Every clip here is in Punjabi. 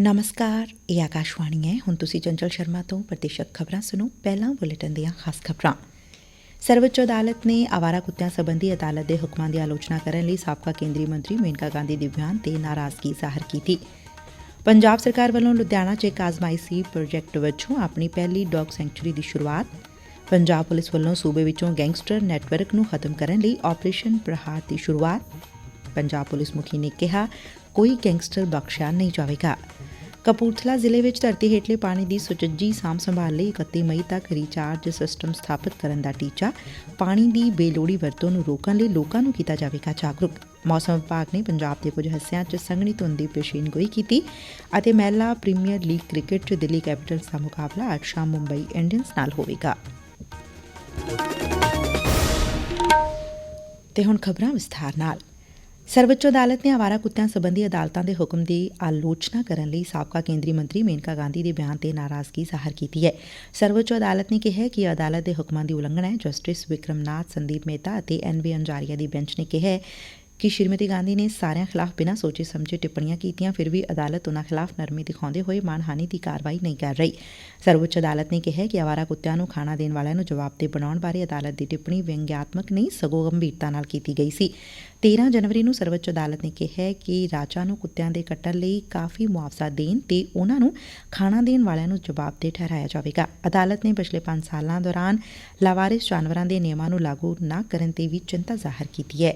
ਨਮਸਕਾਰ, ਇਹ ਆਕਾਸ਼ਵਾਣੀ ਹੈ। ਹੁਣ ਤੁਸੀਂ ਚੰਚਲ ਸ਼ਰਮਾ ਤੋਂ ਪ੍ਰਤੀਸ਼ਤ ਖਬਰਾਂ ਸੁਣੋ। ਪਹਿਲਾਂ ਬੁਲੇਟਿਨ ਦੀਆਂ ਖਾਸ ਖਬਰਾਂ। ਸਰਵਉੱਚ ਅਦਾਲਤ ਨੇ ਆਵਾਰਾ ਕੁੱਤਿਆਂ ਸੰਬੰਧੀ ਅਦਾਲਤ ਦੇ ਹੁਕਮਾਂ ਦੀ ਆਲੋਚਨਾ ਕਰਨ ਲਈ ਸਾਬਕਾ ਕੇਂਦਰੀ ਮੰਤਰੀ ਮੇਨਕਾ ਗਾਂਧੀ ਦੇ ਬਿਆਨ ਤੇ ਨਾਰਾਜ਼ਗੀ ਜ਼ਾਹਰ ਕੀਤੀ। ਪੰਜਾਬ ਸਰਕਾਰ ਵੱਲੋਂ ਲੁਧਿਆਣਾ 'ਚ ਇੱਕ ਆਜ਼ਮਾਇਸ਼ੀ ਪ੍ਰੋਜੈਕਟ ਵਜੋਂ ਆਪਣੀ ਪਹਿਲੀ ਡੌਗ ਸੈਂਚੁਰੀ ਦੀ ਸ਼ੁਰੂਆਤ ਪੰਜਾਬ ਪੁਲਿਸ ਵੱਲੋਂ ਸੂਬੇ ਵਿੱਚੋਂ ਗੈਂਗਸਟਰ ਨੈਟਵਰਕ ਨੂੰ ਖਤਮ ਕਰਨ ਲਈ ਆਪਰੇਸ਼ਨ ਪ੍ਰਹਾਰ ਦੀ ਸ਼ੁਰੂਆਤ ਪੰਜਾਬ ਪੁਲਿਸ ਮੁਖੀ ਨੇ ਕਿਹਾ। ਕੋਈ ਗੈਂਗਸਟਰ ਬਖਸ਼ਿਆ ਨਹੀਂ ਜਾਵੇਗਾ। ਕਪੂਰਥਲਾ ਜ਼ਿਲ੍ਹੇ ਵਿੱਚ ਧਰਤੀ ਹੇਠਲੇ ਪਾਣੀ ਦੀ ਸੁਚੱਜੀ ਸਾਂਭ ਸੰਭਾਲ ਲਈ 31 ਮਈ ਤੱਕ ਰੀਚਾਰਜ ਸਿਸਟਮ ਸਥਾਪਿਤ ਕਰਨ ਦਾ ਟੀਚਾ, ਪਾਣੀ ਦੀ ਬੇਲੋੜੀ ਵਰਤੋਂ ਨੂੰ ਰੋਕਣ ਲਈ ਲੋਕਾਂ ਨੂੰ ਕੀਤਾ ਜਾਵੇਗਾ ਜਾਗਰੂਕ। ਮੌਸਮ ਵਿਭਾਗ ਨੇ ਪੰਜਾਬ ਦੇ ਕੁਝ ਹਿੱਸਿਆਂ 'ਚ ਸੰਘਣੀ ਧੁੰਦ ਦੀ ਪੇਸ਼ੀਨਗੋਈ ਕੀਤੀ ਅਤੇ ਮਹਿਲਾ ਪ੍ਰੀਮੀਅਰ ਲੀਗ ਕ੍ਰਿਕਟ 'ਚ ਦਿੱਲੀ ਕੈਪੀਟਲਸ ਦਾ ਮੁਕਾਬਲਾ ਅੱਜ ਸ਼ਾਮ ਮੁੰਬਈ ਇੰਡੀਅਨਸ ਨਾਲ ਹੋਵੇਗਾ। ਤੇ ਹੁਣ ਖਬਰਾਂ ਵਿਸਥਾਰ ਨਾਲ। ਸਰਵਉੱਚ ਅਦਾਲਤ ਨੇ ਆਵਾਰਾ ਕੁੱਤਿਆਂ ਸਬੰਧੀ ਅਦਾਲਤਾਂ ਦੇ ਹੁਕਮ ਦੀ ਆਲੋਚਨਾ ਕਰਨ ਲਈ ਸਾਬਕਾ ਕੇਂਦਰੀ ਮੰਤਰੀ ਮੇਨਕਾ ਗਾਂਧੀ ਦੇ ਬਿਆਨ ਤੇ ਨਾਰਾਜ਼ਗੀ ਜ਼ਾਹਰ ਕੀਤੀ ਹੈ। ਸਰਵਉੱਚ ਅਦਾਲਤ ਨੇ ਕਿਹਾ ਕਿ ਅਦਾਲਤ ਦੇ ਹੁਕਮਾਂ ਦੀ ਉਲੰਘਣਾ ਹੈ। ਜਸਟਿਸ ਵਿਕਰਮਨਾਥ, ਸੰਦੀਪ ਮਹਿਤਾ ਅਤੇ ਐਨ ਵੀ ਅੰਜਾਰੀਆ ਦੀ ਬੈਂਚ ਨੇ ਕਿਹਾ ਕਿ ਸ਼੍ਰੀਮਤੀ ਗਾਂਧੀ ਨੇ ਸਾਰਿਆਂ ਖਿਲਾਫ ਬਿਨਾਂ ਸੋਚੇ ਸਮਝੇ ਟਿੱਪਣੀਆਂ ਕੀਤੀਆਂ, ਫਿਰ ਵੀ ਅਦਾਲਤ ਉਨ੍ਹਾਂ ਖਿਲਾਫ ਨਰਮੀ ਦਿਖਾਉਂਦੇ ਹੋਏ ਮਾਨਹਾਨੀ ਦੀ ਕਾਰਵਾਈ ਨਹੀਂ ਕਰ ਰਹੀ। ਸਰਵਉੱਚ ਅਦਾਲਤ ਨੇ ਕਿਹਾ ਕਿ ਆਵਾਰਾ ਕੁੱਤਿਆਂ ਨੂੰ ਖਾਣਾ ਦੇਣ ਵਾਲਿਆਂ ਨੂੰ ਜਵਾਬਦੇਹ ਬਣਾਉਣ ਬਾਰੇ ਅਦਾਲਤ ਦੀ ਟਿੱਪਣੀ ਵਿਅੰਗਿਆਤਮਕ ਨਹੀਂ, ਸਗੋਂ ਗੰਭੀਰਤਾ ਨਾਲ ਕੀਤੀ ਗਈ ਸੀ। 13 ਜਨਵਰੀ ਨੂੰ ਸਰਵਉੱਚ ਅਦਾਲਤ ਨੇ ਕਿਹਾ ਕਿ ਰਾਜਾਂ ਨੂੰ ਕੁੱਤਿਆਂ ਦੇ ਕੱਟਣ ਲਈ ਕਾਫੀ ਮੁਆਵਜ਼ਾ ਦੇਣ ਤੇ ਉਨ੍ਹਾਂ ਨੂੰ ਖਾਣਾ ਦੇਣ ਵਾਲਿਆਂ ਨੂੰ ਜਵਾਬਦੇਹ ਠਹਿਰਾਇਆ ਜਾਵੇਗਾ। ਅਦਾਲਤ ਨੇ ਪਿਛਲੇ 5 ਸਾਲਾਂ ਦੌਰਾਨ ਲਾਵਾਰਿਸ ਜਾਨਵਰਾਂ ਦੇ ਨਿਯਮਾਂ ਨੂੰ ਲਾਗੂ ਨਾ ਕਰਨ ਤੇ ਵੀ ਚਿੰਤਾ ਜ਼ਾਹਰ ਕੀਤੀ ਹੈ।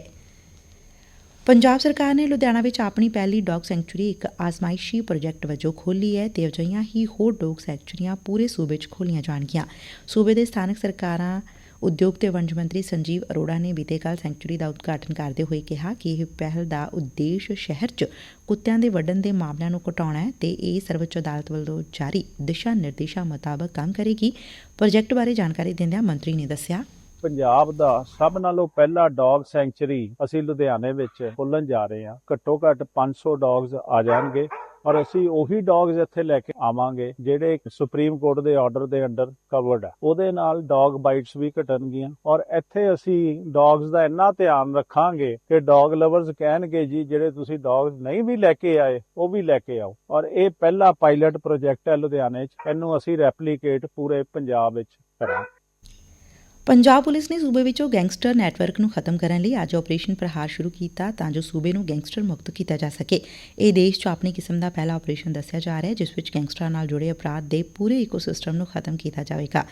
ਪੰਜਾਬ ਸਰਕਾਰ ਨੇ ਲੁਧਿਆਣਾ ਵਿੱਚ ਆਪਣੀ ਪਹਿਲੀ ਡੌਗ ਸੈਂਚੁਰੀ, ਇੱਕ ਆਜ਼ਮਾਇਸ਼ੀ ਪ੍ਰੋਜੈਕਟ ਵਜੋਂ ਖੋਲ੍ਹੀ ਹੈ ਤੇ ਅਜਿਹੀਆਂ ਹੀ ਹੋਰ ਡੌਗ ਸੈਂਚੁਰੀਆਂ ਪੂਰੇ ਸੂਬੇ 'ਚ ਖੋਲ੍ਹੀਆਂ ਜਾਣਗੀਆਂ। ਸੂਬੇ ਦੇ ਸਥਾਨਕ ਸਰਕਾਰਾਂ, ਉਦਯੋਗ ਤੇ ਵਣਜ ਮੰਤਰੀ ਸੰਜੀਵ ਅਰੋੜਾ ਨੇ ਬੀਤੇ ਕੱਲ ਸੈਂਚੁਰੀ ਦਾ ਉਦਘਾਟਨ ਕਰਦੇ ਹੋਏ ਕਿਹਾ ਕਿ ਇਹ ਪਹਿਲ ਦਾ ਉਦੇਸ਼ ਸ਼ਹਿਰ 'ਚ ਕੁੱਤਿਆਂ ਦੇ ਵੱਢਣ ਦੇ ਮਾਮਲਿਆਂ ਨੂੰ ਘਟਾਉਣਾ ਹੈ ਤੇ ਇਹ ਸਰਵਉੱਚ ਅਦਾਲਤ ਵੱਲੋਂ ਜਾਰੀ ਦਿਸ਼ਾ ਨਿਰਦੇਸ਼ਾਂ ਮੁਤਾਬਕ ਕੰਮ ਕਰੇਗੀ। ਪ੍ਰੋਜੈਕਟ ਬਾਰੇ ਜਾਣਕਾਰੀ ਦਿੰਦਿਆਂ ਮੰਤਰੀ ਨੇ ਦੱਸਿਆ ਪੰਜਾਬ ਦਾ ਸਭ ਨਾਲੋਂ ਪਹਿਲਾ ਡੌਗ ਸੈਂਚਰੀ ਅਸੀਂ ਲੁਧਿਆਣੇ ਵਿੱਚ ਖੋਲਣ ਜਾ ਰਹੇ ਹਾਂ। ਘੱਟੋ ਘੱਟ 500 ਡੌਗਸ ਆ ਜਾਣਗੇ ਔਰ ਅਸੀਂ ਉਹੀ ਡੌਗਸ ਇੱਥੇ ਲੈ ਕੇ ਆਵਾਂਗੇ ਜਿਹੜੇ ਸੁਪਰੀਮ ਕੋਰਟ ਦੇ ਆਰਡਰ ਦੇ ਅੰਡਰ ਕਵਰਡ ਹੈ ਉਹਦੇ ਨਾਲ ਡੌਗ ਬਾਈਟਸ ਵੀ ਘਟਣਗੀਆਂ ਔਰ ਇੱਥੇ ਅਸੀਂ ਡੌਗਸ ਦਾ ਇੰਨਾ ਧਿਆਨ ਰੱਖਾਂਗੇ ਕਿ ਡੌਗ ਲਵਰਸ ਕਹਿਣਗੇ, ਜੀ, ਜਿਹੜੇ ਤੁਸੀਂ ਡੌਗਸ ਨਹੀਂ ਵੀ ਲੈ ਕੇ ਆਏ, ਉਹ ਵੀ ਲੈ ਕੇ ਆਓ। ਔਰ ਇਹ ਪਹਿਲਾ ਪਾਇਲਟ ਪ੍ਰੋਜੈਕਟ ਹੈ ਲੁਧਿਆਣੇ 'ਚ। ਇਹਨੂੰ ਅਸੀਂ ਰੈਪਲੀਕੇਟ ਪੂਰੇ ਪੰਜਾਬ ਵਿੱਚ ਕਰਾਂਗੇ। ਪੰਜਾਬ ਪੁਲਿਸ ਨੇ ਸੂਬੇ ਵਿੱਚੋਂ ਗੈਂਗਸਟਰ ਨੈਟਵਰਕ ਨੂੰ ਖਤਮ ਕਰਨ ਲਈ ਅੱਜ ਆਪਰੇਸ਼ਨ ਪ੍ਰਹਾਰ ਸ਼ੁਰੂ ਕੀਤਾ ਤਾਂ ਜੋ ਸੂਬੇ ਨੂੰ ਗੈਂਗਸਟਰ ਮੁਕਤ ਕੀਤਾ ਜਾ ਸਕੇ। ਇਹ ਦੇਸ਼ 'ਚ ਆਪਣੀ ਕਿਸਮ ਦਾ ਪਹਿਲਾ ਆਪਰੇਸ਼ਨ ਦੱਸਿਆ ਜਾ ਰਿਹਾ ਹੈ, ਜਿਸ ਵਿੱਚ ਗੈਂਗਸਟਰਾਂ ਨਾਲ ਜੁੜੇ ਅਪਰਾਧ ਦੇ ਪੂਰੇ ਇਕੋਸਿਸਟਮ ਨੂੰ ਖਤਮ ਕੀਤਾ ਜਾਵੇਗਾ।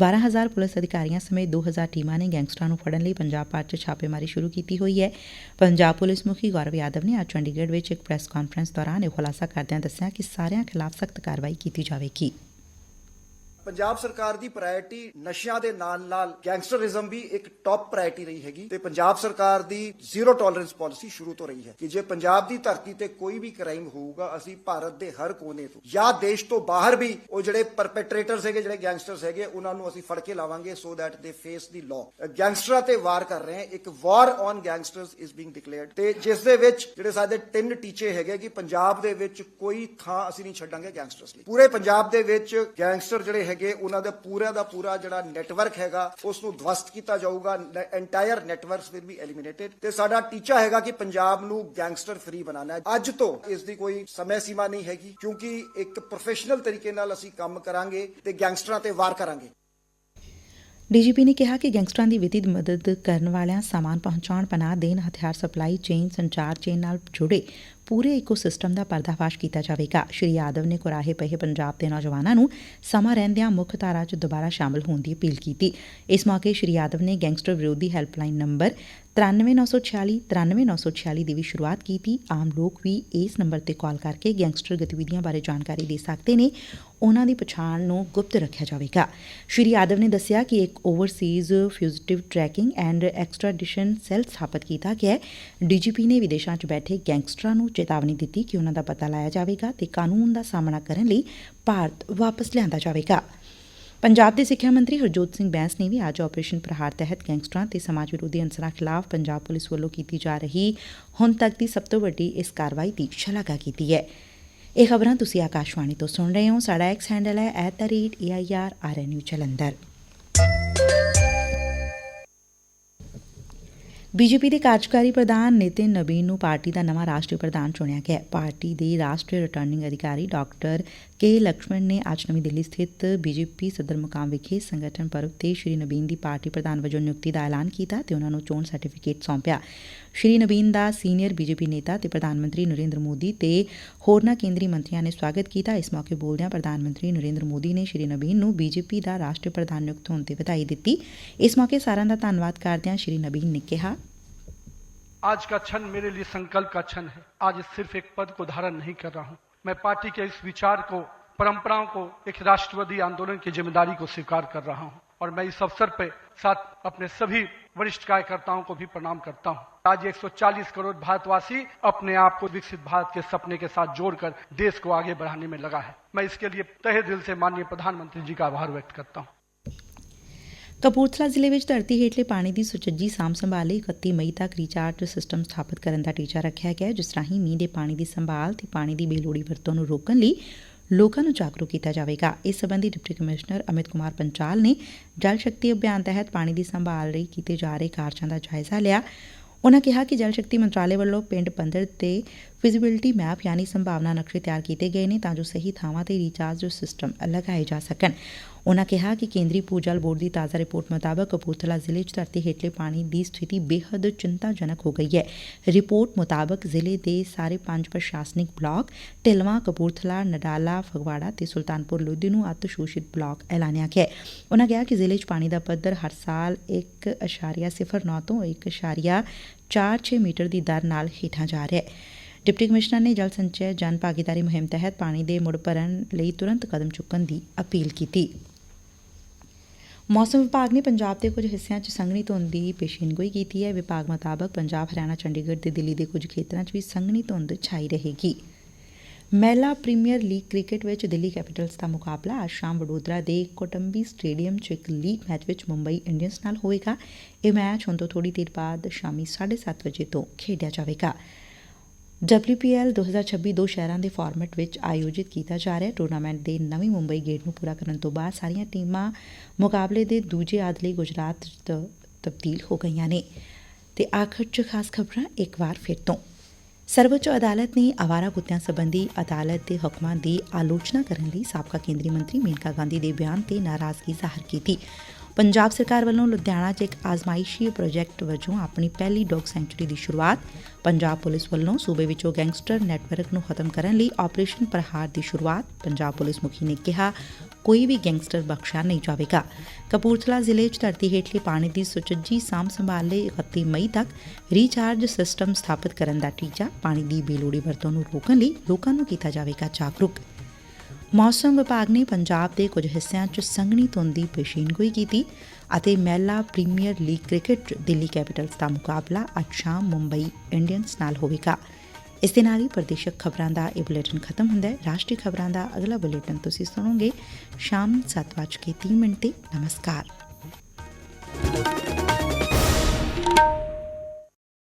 12000 ਪੁਲਿਸ ਅਧਿਕਾਰੀਆਂ ਸਮੇਤ 2000 ਟੀਮਾਂ ਨੇ ਗੈਂਗਸਟਰਾਂ ਨੂੰ ਫੜਨ ਲਈ ਪੰਜਾਬ ਭਰ 'ਚ ਛਾਪੇਮਾਰੀ ਸ਼ੁਰੂ ਕੀਤੀ ਹੋਈ ਹੈ। ਪੰਜਾਬ ਪੁਲਿਸ ਮੁਖੀ ਗੌਰਵ ਯਾਦਵ ਨੇ ਅੱਜ ਚੰਡੀਗੜ੍ਹ ਵਿੱਚ ਇੱਕ ਪ੍ਰੈਸ ਕਾਨਫਰੰਸ ਦੌਰਾਨ ਇਹ ਖੁਲਾਸਾ ਕਰਦਿਆਂ ਦੱਸਿਆ ਕਿ ਸਾਰਿਆਂ ਖਿਲਾਫ ਸਖਤ ਕਾਰਵਾਈ ਕੀਤੀ ਜਾਵੇਗੀ। ਪੰਜਾਬ ਸਰਕਾਰ ਦੀ ਪ੍ਰਾਇੋਰਟੀ ਨਸ਼ਿਆਂ ਦੇ ਨਾਲ-ਨਾਲ ਗੈਂਗਸਟਰਿਜ਼ਮ ਵੀ ਇੱਕ ਟੌਪ ਪ੍ਰਾਇੋਰਟੀ ਰਹੀ ਹੈਗੀ ਤੇ ਪੰਜਾਬ ਸਰਕਾਰ ਦੀ ਜ਼ੀਰੋ ਟੋਲਰੈਂਸ ਪਾਲਿਸੀ ਸ਼ੁਰੂ ਤੋਂ ਰਹੀ ਹੈ ਕਿ ਜੇ ਪੰਜਾਬ ਦੀ ਧਰਤੀ ਤੇ ਕੋਈ ਵੀ ਕ੍ਰਾਈਮ ਹੋਊਗਾ, ਅਸੀਂ ਭਾਰਤ ਦੇ ਹਰ ਕੋਨੇ ਤੋਂ ਜਾਂ ਦੇਸ਼ ਤੋਂ ਬਾਹਰ ਵੀ ਉਹ ਜਿਹੜੇ ਪਰਪੈਟਰੇਟਰਸ ਹੈਗੇ, ਜਿਹੜੇ ਗੈਂਗਸਟਰਸ ਹੈਗੇ, ਉਹਨਾਂ ਨੂੰ ਅਸੀਂ ਫੜ ਕੇ ਲਾਵਾਂਗੇ ਸੋ ਦੈਟ ਦੇ ਫੇਸ ਦੀ ਲਾਅ ਗੈਂਗਸਟਰਾਂ ਤੇ ਵਾਰ ਕਰ ਰਹੇ ਹਾਂ। ਇੱਕ war on gangsters is being declared ਤੇ ਜਿਸ ਦੇ ਵਿੱਚ ਜਿਹੜੇ ਸਾਡੇ ਤਿੰਨ ਟੀਚੇ ਹੈਗੇ ਕਿ ਪੰਜਾਬ ਦੇ ਵਿੱਚ ਕੋਈ ਥਾਂ ਅਸੀਂ ਨਹੀਂ ਛੱਡਾਂਗੇ ਗੈਂਗਸਟਰਸ ਲਈ। ਪੂਰੇ ਪੰਜਾਬ ਦੇ ਵਿੱਚ ਗੈਂਗਸਟਰ ਜਿਹੜੇ ਹੈਗੇ, ਉਹਨਾਂ ਦਾ ਪੂਰਾ ਦਾ ਪੂਰਾ ਜਿਹੜਾ ਨੈਟਵਰਕ ਹੈਗਾ ਉਸ ਨੂੰ ਧਵਸਤ ਕੀਤਾ ਜਾਊਗਾ entire networks will be eliminated ਤੇ ਸਾਡਾ ਟੀਚਾ ਹੈਗਾ ਕਿ ਪੰਜਾਬ ਨੂੰ ਗੈਂਗਸਟਰ ਫ੍ਰੀ ਬਣਾਉਣਾ ਹੈ। ਅੱਜ ਤੋਂ ਇਸ ਦੀ ਕੋਈ ਸਮੇਂ ਸੀਮਾ ਨਹੀਂ ਹੈਗੀ, ਕਿਉਂਕਿ ਇੱਕ ਪ੍ਰੋਫੈਸ਼ਨਲ ਤਰੀਕੇ ਨਾਲ ਅਸੀਂ ਕੰਮ ਕਰਾਂਗੇ ਤੇ ਗੈਂਗਸਟਰਾਂ ਤੇ ਵਾਰ ਕਰਾਂਗੇ। ਡੀਜੀਪੀ ਨੇ ਕਿਹਾ ਕਿ ਗੈਂਗਸਟਰਾਂ ਦੀ ਵਿੱਤੀ ਮਦਦ ਕਰਨ ਵਾਲਿਆਂ ਸਾਮਾਨ ਪਹੁੰਚਾਉਣ, ਪਨਾਹ ਦੇਣ, ਹਥਿਆਰ ਸਪਲਾਈ ਚੇਨ ਸੰਚਾਰ ਚੇਨ ਨਾਲ ਜੁੜੇ ਪੂਰੇ ਇਕੋਸਿਸਟਮ ਦਾ ਪਰਦਾਫਾਸ਼ ਕੀਤਾ ਜਾਵੇਗਾ। ਸ਼੍ਰੀ ਯਾਦਵ ਨੇ ਕੁਰਾਹੇ ਪਏ ਪੰਜਾਬ ਦੇ ਨੌਜਵਾਨਾਂ ਨੂੰ ਸਮਾਂ ਰਹਿੰਦਿਆਂ ਮੁੱਖ ਧਾਰਾ 'ਚ ਦੁਬਾਰਾ ਸ਼ਾਮਲ ਹੋਣ ਦੀ ਅਪੀਲ ਕੀਤੀ। ਇਸ ਮੌਕੇ ਸ਼੍ਰੀ ਯਾਦਵ ਨੇ ਗੈਂਗਸਟਰ ਵਿਰੋਧੀ ਹੈਲਪਲਾਈਨ ਨੰਬਰ 93946 93946 ਦੀ ਵੀ ਸ਼ੁਰੂਆਤ ਕੀਤੀ। ਆਮ ਲੋਕ ਵੀ ਇਸ ਨੰਬਰ ਤੇ ਕਾਲ ਕਰਕੇ ਗੈਂਗਸਟਰ ਗਤੀਵਿਧੀਆਂ ਬਾਰੇ ਜਾਣਕਾਰੀ ਦੇ ਸਕਦੇ ਨੇ। ਉਹਨਾਂ ਦੀ ਪਛਾਣ ਨੂੰ ਗੁਪਤ ਰੱਖਿਆ ਜਾਵੇਗਾ। ਸ਼੍ਰੀ ਯਾਦਵ ਨੇ ਦੱਸਿਆ ਕਿ ਇੱਕ overseas fugitive tracking and extradition cell ਸਥਾਪਿਤ ਕੀਤਾ ਗਿਆ ਹੈ। ਡੀਜੀਪੀ ਨੇ ਵਿਦੇਸ਼ਾਂ 'ਚ ਬੈਠੇ ਗੈਂਗਸਟਰਾਂ ਨੂੰ ਚੇਤਾਵਨੀ ਦਿੱਤੀ ਕਿ ਉਨ੍ਹਾਂ ਦਾ ਪਤਾ ਲਾਇਆ ਜਾਵੇਗਾ ਤੇ ਕਾਨੂੰਨ ਦਾ ਸਾਹਮਣਾ ਕਰਨ ਲਈ ਭਾਰਤ ਵਾਪਸ ਲਿਆਂਦਾ ਜਾਵੇਗਾ। ਪੰਜਾਬ ਦੇ ਸਿੱਖਿਆ ਮੰਤਰੀ ਹਰਜੋਤ ਸਿੰਘ ਬੈਂਸ ਨੇ ਵੀ ਅੱਜ ਆਪਰੇਸ਼ਨ ਪ੍ਰਹਾਰ ਤਹਿਤ ਗੈਂਗਸਟਰਾਂ ਤੇ ਸਮਾਜ ਵਿਰੋਧੀ ਅੰਸਰਾਂ ਖਿਲਾਫ ਪੰਜਾਬ ਪੁਲਿਸ ਵੱਲੋਂ ਕੀਤੀ ਜਾ ਰਹੀ ਹੁਣ ਤੱਕ ਦੀ ਸਭ ਤੋਂ ਵੱਡੀ ਇਸ ਕਾਰਵਾਈ ਦੀ ਸ਼ਲਾਘਾ ਕੀਤੀ ਹੈ। ਇਹ ਖਬਰਾਂ ਤੁਸੀਂ ਆਕਾਸ਼ਵਾਣੀ ਤੋਂ ਸੁਣ ਰਹੇ ਹੋ। ਸਾਡਾ ਐਕਸ ਹੈਂਡਲ ਹੈ @airrnu ਜਲੰਧਰ ਬੀਜੇਪੀ ਦੇ ਕਾਰਜਕਾਰੀ ਪ੍ਰਧਾਨ ਨਿਤਿਨ ਨਬੀਨ ਨੂੰ ਪਾਰਟੀ ਦਾ ਨਵਾਂ ਰਾਸ਼ਟਰੀ ਪ੍ਰਧਾਨ ਚੁਣਿਆ ਗਿਆ ਹੈ। ਪਾਰਟੀ ਦੇ ਰਾਸ਼ਟਰੀ ਰਿਟਰਨਿੰਗ ਅਧਿਕਾਰੀ ਡਾਕਟਰ ਕੇ ਲਕਸ਼ਮਣ ਨੇ ਅੱਜ ਨਵੀਂ ਦਿੱਲੀ ਸਥਿਤ ਬੀਜੇਪੀ ਸਦਰ ਮੁਕਾਮ ਵਿਖੇ ਸੰਗਠਨ ਪਰਵ ਤੇ ਸ਼੍ਰੀ ਨਬੀਨ ਦੀ ਪਾਰਟੀ ਪ੍ਰਧਾਨ ਵਜੋਂ ਨਿਯੁਕਤੀ ਦਾ ਐਲਾਨ ਕੀਤਾ ਤੇ ਉਹਨਾਂ ਨੂੰ ਚੋਣ ਸਰਟੀਫਿਕੇਟ ਸੌਂਪਿਆ ਸ਼੍ਰੀ ਨਬੀਨ ਦਾ ਸੀਨੀਅਰ ਬੀਜੇਪੀ ਨੇਤਾ ਤੇ ਪ੍ਰਧਾਨ ਮੰਤਰੀ ਨਰਿੰਦਰ ਮੋਦੀ ਤੇ ਹੋਰਨਾਂ ਕੇਂਦਰੀ ਮੰਤਰੀਆਂ ਨੇ ਸਵਾਗਤ ਕੀਤਾ ਇਸ ਮੌਕੇ ਬੋਲਦਿਆਂ ਪ੍ਰਧਾਨ ਮੰਤਰੀ ਨਰਿੰਦਰ ਮੋਦੀ ਨੇ ਸ਼੍ਰੀ ਨਬੀਨ ਨੂੰ ਬੀਜੇਪੀ ਦਾ ਰਾਸ਼ਟਰੀ ਪ੍ਰਧਾਨ ਨਿਯੁਕਤ ਹੋਣ ਤੇ ਵਧਾਈ ਦਿੱਤੀ ਇਸ ਮੌਕੇ ਸਾਰਿਆਂ ਦਾ ਧੰਨਵਾਦ ਕਰਦਿਆਂ ਸ਼੍ਰੀ ਨਬੀਨ ਨੇ ਕਿਹਾ आज का क्षण मेरे लिए संकल्प का क्षण है आज सिर्फ एक पद को धारण नहीं कर रहा हूं मैं पार्टी के इस विचार को परंपराओं को एक राष्ट्रवादी आंदोलन की जिम्मेदारी को स्वीकार कर रहा हूं और मैं इस अवसर पे साथ अपने सभी वरिष्ठ कार्यकर्ताओं को भी प्रणाम करता हूं आज 140 करोड़ भारतवासी अपने आप को विकसित भारत के सपने के साथ जोड़कर देश को आगे बढ़ाने में लगा है मैं इसके लिए तहे दिल से माननीय प्रधानमंत्री जी का आभार व्यक्त करता हूं ਕਪੂਰਥਲਾ ਜ਼ਿਲ੍ਹੇ ਵਿੱਚ ਧਰਤੀ ਹੇਠਲੇ ਪਾਣੀ ਦੀ ਸੁਚੱਜੀ ਸਾਂਭ ਸੰਭਾਲ ਲਈ 31 ਮਈ ਤੱਕ ਰੀਚਾਰਜ ਸਿਸਟਮ ਸਥਾਪਿਤ ਕਰਨ ਦਾ ਟੀਚਾ ਰੱਖਿਆ ਗਿਆ ਹੈ ਜਿਸ ਰਾਹੀਂ ਮੀਂਹ ਦੇ ਪਾਣੀ ਦੀ ਸੰਭਾਲ ਤੇ ਪਾਣੀ ਦੀ ਬੇਲੋੜੀ ਵਰਤੋਂ ਨੂੰ ਰੋਕਣ ਲਈ ਲੋਕਾਂ ਨੂੰ ਜਾਗਰੂਕ ਕੀਤਾ ਜਾਵੇਗਾ। ਇਸ ਸਬੰਧੀ ਡਿਪਟੀ ਕਮਿਸ਼ਨਰ ਅਮਿਤ ਕੁਮਾਰ ਪੰਚਾਲ ਨੇ ਜਲ ਸ਼ਕਤੀ ਅਭਿਆਨ ਤਹਿਤ ਪਾਣੀ ਦੀ ਸੰਭਾਲ ਲਈ ਕੀਤੇ ਜਾ ਰਹੇ ਕਾਰਜਾਂ ਦਾ ਜਾਇਜ਼ਾ ਲਿਆ। ਉਨ੍ਹਾਂ ਕਿਹਾ ਕਿ ਜਲ ਸ਼ਕਤੀ ਮੰਤਰਾਲੇ ਵੱਲੋਂ ਪਿੰਡ ਪੰਦਰ ਤੇ ਫਿਜ਼ੀਬਿਲਟੀ ਮੈਪ ਯਾਨੀ ਸੰਭਾਵਨਾ ਨਕਸ਼ੇ ਤਿਆਰ ਕੀਤੇ ਗਏ ਨੇ ਤਾਂ ਜੋ ਸਹੀ ਥਾਵਾਂ ਤੇ ਰੀਚਾਰਜ ਸਿਸਟਮ ਲਗਾਏ ਜਾ ਸਕਣ। ਉਨ੍ਹਾਂ ਕਿਹਾ ਕਿ ਕੇਂਦਰੀ ਭੂਜਲ ਬੋਰਡ ਦੀ ਤਾਜ਼ਾ ਰਿਪੋਰਟ ਮੁਤਾਬਕ ਕਪੂਰਥਲਾ ਜ਼ਿਲ੍ਹੇ 'ਚ ਧਰਤੀ ਹੇਠਲੇ ਪਾਣੀ ਦੀ ਸਥਿਤੀ ਬੇਹੱਦ ਚਿੰਤਾਜਨਕ ਹੋ ਗਈ ਹੈ। ਰਿਪੋਰਟ ਮੁਤਾਬਕ ਜ਼ਿਲ੍ਹੇ ਦੇ ਸਾਰੇ ਪੰਜ ਪ੍ਰਸ਼ਾਸਨਿਕ ਬਲਾਕ ਢਿਲਵਾਂ, ਕਪੂਰਥਲਾ, ਨਡਾਲਾ, ਫਗਵਾੜਾ ਤੇ ਸੁਲਤਾਨਪੁਰ ਲੋਧੀ ਨੂੰ ਅਤ ਸ਼ੋਸ਼ਿਤ ਬਲਾਕ ਐਲਾਨਿਆ ਗਿਆ ਉਨ੍ਹਾਂ ਕਿਹਾ ਕਿ ਜ਼ਿਲ੍ਹੇ 'ਚ ਪਾਣੀ ਦਾ ਪੱਧਰ ਹਰ ਸਾਲ 1.09 ਤੋਂ 1.46 ਮੀਟਰ ਦੀ ਦਰ ਨਾਲ ਹੇਠਾਂ ਜਾ ਰਿਹਾ ਹੈ। ਡਿਪਟੀ ਕਮਿਸ਼ਨਰ ਨੇ ਜਲ ਸੰਚੈ ਜਨ ਭਾਗੀਦਾਰੀ ਮੁਹਿੰਮ ਤਹਿਤ ਪਾਣੀ ਦੇ ਮੁੜ ਭਰਨ ਲਈ ਤੁਰੰਤ ਕਦਮ ਚੁੱਕਣ ਦੀ ਅਪੀਲ ਕੀਤੀ। ਮੌਸਮ ਵਿਭਾਗ ਨੇ ਪੰਜਾਬ ਦੇ ਕੁਝ ਹਿੱਸਿਆਂ 'ਚ ਸੰਘਣੀ ਧੁੰਦ ਦੀ ਪੇਸ਼ੀਨਗੋਈ ਕੀਤੀ ਹੈ। ਵਿਭਾਗ ਮੁਤਾਬਕ ਪੰਜਾਬ, ਹਰਿਆਣਾ, ਚੰਡੀਗੜ੍ਹ ਤੇ ਦਿੱਲੀ ਦੇ ਕੁਝ ਖੇਤਰਾਂ 'ਚ ਵੀ ਸੰਘਣੀ ਧੁੰਦ ਛਾਈ ਰਹੇਗੀ। ਮਹਿਲਾ ਪ੍ਰੀਮੀਅਰ ਲੀਗ ਕ੍ਰਿਕਟ ਵਿੱਚ ਦਿੱਲੀ ਕੈਪੀਟਲਸ ਦਾ ਮੁਕਾਬਲਾ ਅੱਜ ਸ਼ਾਮ ਵਡੋਦਰਾ ਦੇ ਕੋਟੰਬੀ ਸਟੇਡੀਅਮ 'ਚ ਇੱਕ ਲੀਗ ਮੈਚ ਵਿੱਚ ਮੁੰਬਈ ਇੰਡੀਅਨਸ ਨਾਲ ਹੋਵੇਗਾ। ਇਹ ਮੈਚ ਹੁਣ ਤੋਂ ਥੋੜੀ ਦੇਰ ਬਾਅਦ ਸ਼ਾਮੀ 7:30 ਵਜੇ ਤੋਂ ਖੇਡਿਆ ਜਾਵੇਗਾ। WPL 2026 ਦੋ ਸ਼ਹਿਰਾਂ ਦੇ ਫਾਰਮੈਟ ਵਿੱਚ ਆਯੋਜਿਤ ਕੀਤਾ ਜਾ ਰਿਹਾ ਟੂਰਨਾਮੈਂਟ ਦੇ ਨਵੀਂ ਮੁੰਬਈ ਗੇਟ ਨੂੰ ਪੂਰਾ ਕਰਨ ਤੋਂ ਬਾਅਦ ਸਾਰੀਆਂ ਟੀਮਾਂ ਮੁਕਾਬਲੇ ਦੇ ਦੂਜੇ ਆਦ ਲਈ ਗੁਜਰਾਤ 'ਚ ਤਬਦੀਲ ਹੋ ਗਈਆਂ ਨੇ। ਤੇ ਆਖਰ 'ਚ ਖਾਸ ਖਬਰਾਂ ਇੱਕ ਵਾਰ ਫਿਰ ਤੋਂ। ਸਰਵਉੱਚ ਅਦਾਲਤ ਨੇ ਆਵਾਰਾ ਕੁੱਤਿਆਂ ਸੰਬੰਧੀ ਅਦਾਲਤ ਦੇ ਹੁਕਮਾਂ ਦੀ ਆਲੋਚਨਾ ਕਰਨ ਲਈ ਸਾਬਕਾ ਕੇਂਦਰੀ ਮੰਤਰੀ ਮੇਨਕਾ ਗਾਂਧੀ ਦੇ ਬਿਆਨ ਤੇ ਨਾਰਾਜ਼ਗੀ ਜ਼ਾਹਰ ਕੀਤੀ। ਪੰਜਾਬ ਸਰਕਾਰ ਵੱਲੋਂ ਲੁਧਿਆਣਾ 'ਚ ਇੱਕ ਆਜ਼ਮਾਇਸ਼ੀ ਪ੍ਰੋਜੈਕਟ ਵਜੋਂ ਆਪਣੀ ਪਹਿਲੀ ਡੌਗ ਸੈਂਚੁਰੀ ਦੀ ਸ਼ੁਰੂਆਤ ਪੰਜਾਬ ਪੁਲਿਸ ਵੱਲੋਂ ਸੂਬੇ ਵਿੱਚੋਂ ਗੈਂਗਸਟਰ ਨੈਟਵਰਕ ਨੂੰ ਖਤਮ ਕਰਨ ਲਈ ਆਪਰੇਸ਼ਨ ਪ੍ਰਹਾਰ ਦੀ ਸ਼ੁਰੂਆਤ ਪੰਜਾਬ ਪੁਲਿਸ ਮੁਖੀ ਨੇ ਕਿਹਾ, ਕੋਈ ਵੀ ਗੈਂਗਸਟਰ ਬਖਸ਼ਿਆ ਨਹੀਂ ਜਾਵੇਗਾ। ਕਪੂਰਥਲਾ ਜ਼ਿਲ੍ਹੇ 'ਚ ਧਰਤੀ ਹੇਠਲੇ ਪਾਣੀ ਦੀ ਸੁਚੱਜੀ ਸਾਂਭ ਸੰਭਾਲ ਲਈ 31 ਮਈ ਤੱਕ ਰੀਚਾਰਜ ਸਿਸਟਮ ਸਥਾਪਿਤ ਕਰਨ ਦਾ ਟੀਚਾ ਪਾਣੀ ਦੀ ਬੇਲੋੜੀ ਵਰਤੋਂ ਨੂੰ ਰੋਕਣ ਲਈ ਲੋਕਾਂ ਨੂੰ ਕੀਤਾ ਜਾਵੇਗਾ ਜਾਗਰੂਕ। ਮੌਸਮ ਵਿਭਾਗ ਨੇ ਪੰਜਾਬ ਦੇ ਕੁਝ ਹਿੱਸਿਆਂ 'ਚ ਸੰਘਣੀ ਧੁੰਦ ਦੀ ਪੇਸ਼ੀਨਗੋਈ ਕੀਤੀ ਅਤੇ ਮਹਿਲਾ ਪ੍ਰੀਮੀਅਰ ਲੀਗ ਕ੍ਰਿਕਟ 'ਚ ਦਿੱਲੀ ਕੈਪੀਟਲਸ ਦਾ ਮੁਕਾਬਲਾ ਅੱਜ ਸ਼ਾਮ ਮੁੰਬਈ ਇੰਡੀਅਨਸ ਨਾਲ ਹੋਵੇਗਾ। ਇਸ ਦੇ ਨਾਲ ਹੀ ਪ੍ਰਦੇਸ਼ਕ ਖਬਰਾਂ ਦਾ ਇਹ ਬੁਲੇਟਿਨ ਖਤਮ ਹੁੰਦਾ ਹੈ। ਰਾਸ਼ਟਰੀ ਖਬਰਾਂ ਦਾ ਅਗਲਾ ਬੁਲੇਟਿਨ ਤੁਸੀਂ ਸੁਣੋਗੇ ਸ਼ਾਮ 7:30 ਮਿੰਟ ਤੇ। ਨਮਸਕਾਰ।